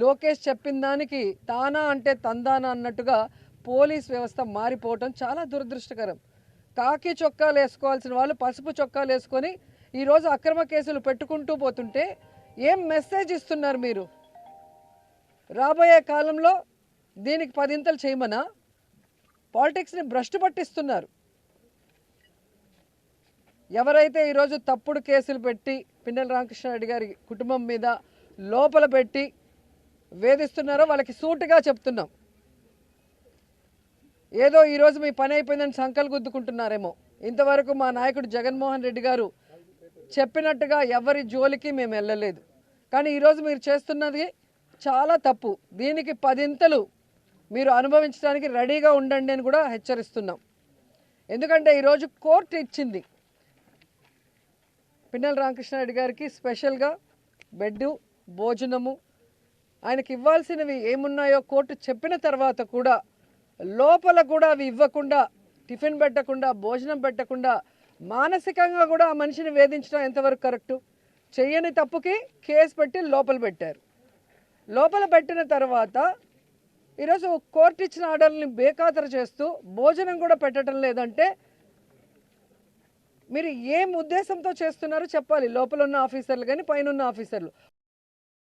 లోకేష్ చెప్పిన దానికి తానా అంటే తందానా అన్నట్టుగా పోలీస్ వ్యవస్థ మారిపోవటం చాలా దురదృష్టకరం. కాకి చొక్కాలు వేసుకోవాల్సిన వాళ్ళు పసుపు చొక్కాలు వేసుకొని ఈరోజు అక్రమ కేసులు పెట్టుకుంటూ పోతుంటే ఏం మెసేజ్ ఇస్తున్నారు మీరు? రాబోయే కాలంలో దీనికి పదింతలు చేయమనా? పాలిటిక్స్ని భ్రష్టు పట్టిస్తున్నారు. ఎవరైతే ఈరోజు తప్పుడు కేసులు పెట్టి పిన్నెల రామకృష్ణారెడ్డి గారి కుటుంబం మీద లోపల పెట్టి వేధిస్తున్నారో వాళ్ళకి సూటుగా చెప్తున్నాం. ఏదో ఈరోజు మీ పని అయిపోయిందని సంకల్ గుద్దుకుంటున్నారేమో. ఇంతవరకు మా నాయకుడు జగన్మోహన్ రెడ్డి గారు చెప్పినట్టుగా ఎవరి జోలికి మేము వెళ్ళలేదు. కానీ ఈరోజు మీరు చేస్తున్నది చాలా తప్పు. దీనికి పదింతలు మీరు అనుభవించడానికి రెడీగా ఉండండి అని కూడా హెచ్చరిస్తున్నాం. ఎందుకంటే ఈరోజు కోర్టు ఇచ్చింది. పిన్నెల రామకృష్ణారెడ్డి గారికి స్పెషల్గా బెడ్ భోజనము ఆయనకి ఇవ్వాల్సినవి ఏమున్నాయో కోర్టు చెప్పిన తర్వాత కూడా లోపల కూడా అవి ఇవ్వకుండా టిఫిన్ పెట్టకుండా భోజనం పెట్టకుండా మానసికంగా కూడా ఆ మనిషిని వేధించడం ఎంతవరకు కరెక్టు? చెయ్యని తప్పుకి కేసు పెట్టి లోపల పెట్టారు. లోపల పెట్టిన తర్వాత ఈరోజు కోర్టు ఇచ్చిన ఆర్డర్ని బేఖాతరు చేస్తూ భోజనం కూడా పెట్టడం లేదంటే మీరు ఏం ఉద్దేశంతో చేస్తున్నారో చెప్పాలి. లోపల ఉన్న ఆఫీసర్లు కానీ పైన ఉన్న ఆఫీసర్లు.